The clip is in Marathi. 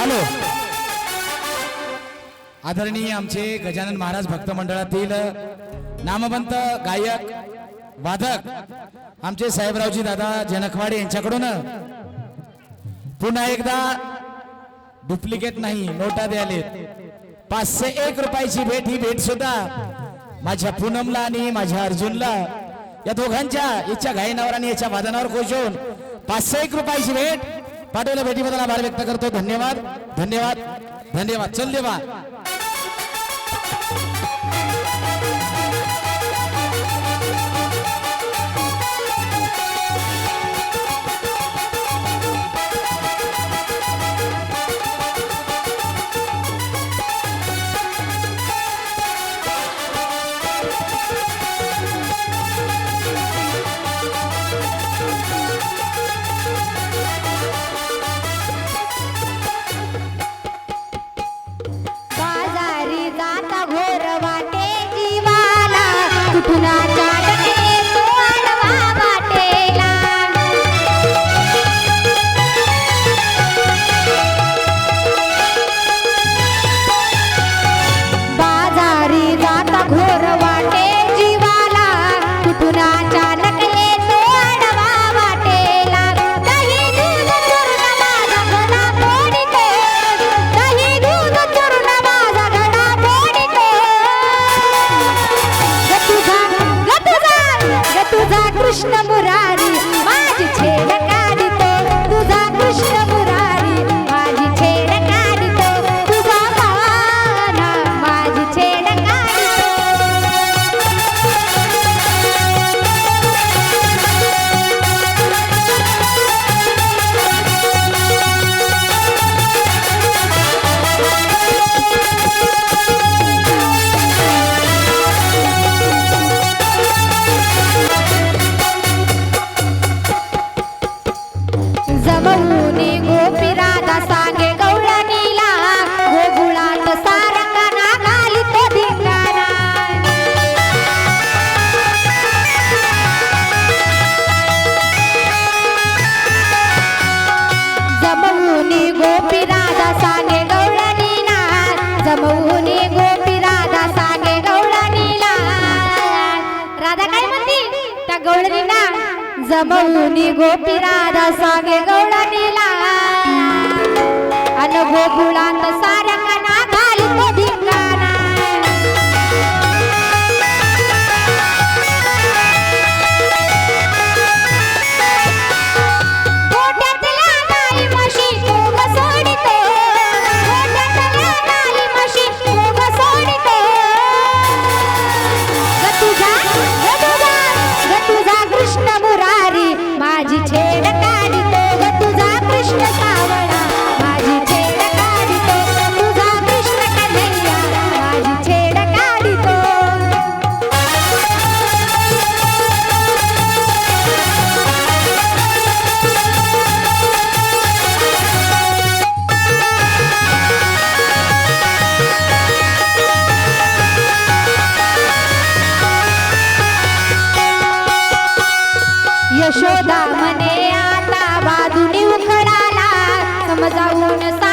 हॅलो. आदरणीय आमचे गजानन महाराज भक्त मंडळातील नामवंत गायक वादक आमचे साहेबरावजी दादा जनकवाडे यांच्याकडून पुन्हा एकदा डुप्लिकेट नाही नोटा द्यालेत. पाचशे एक रुपयाची भेट ही भेट सुद्धा माझ्या पूनमला आणि माझ्या अर्जुनला या दोघांच्या याच्या गायनावर आणि याच्या वादनावर खुश होऊन पाचशे एक रुपयाची भेट पाठवल्या भेटीबद्दल आभार व्यक्त करतो धन्यवाद. धन्यवाद. धन्यवाद. चल देवा. মথুরার কৃষ্ণ মুরারি বাজছে गोपी राधा सांगे गवळणीला राधा काय म्हणती? त्या गवळणीला जमवूनी गोपी राधा सांगे गवळणीला अन गोकुळात सारंगना घाली यशोदा मने आता बाजूने उखडाला समजावून सा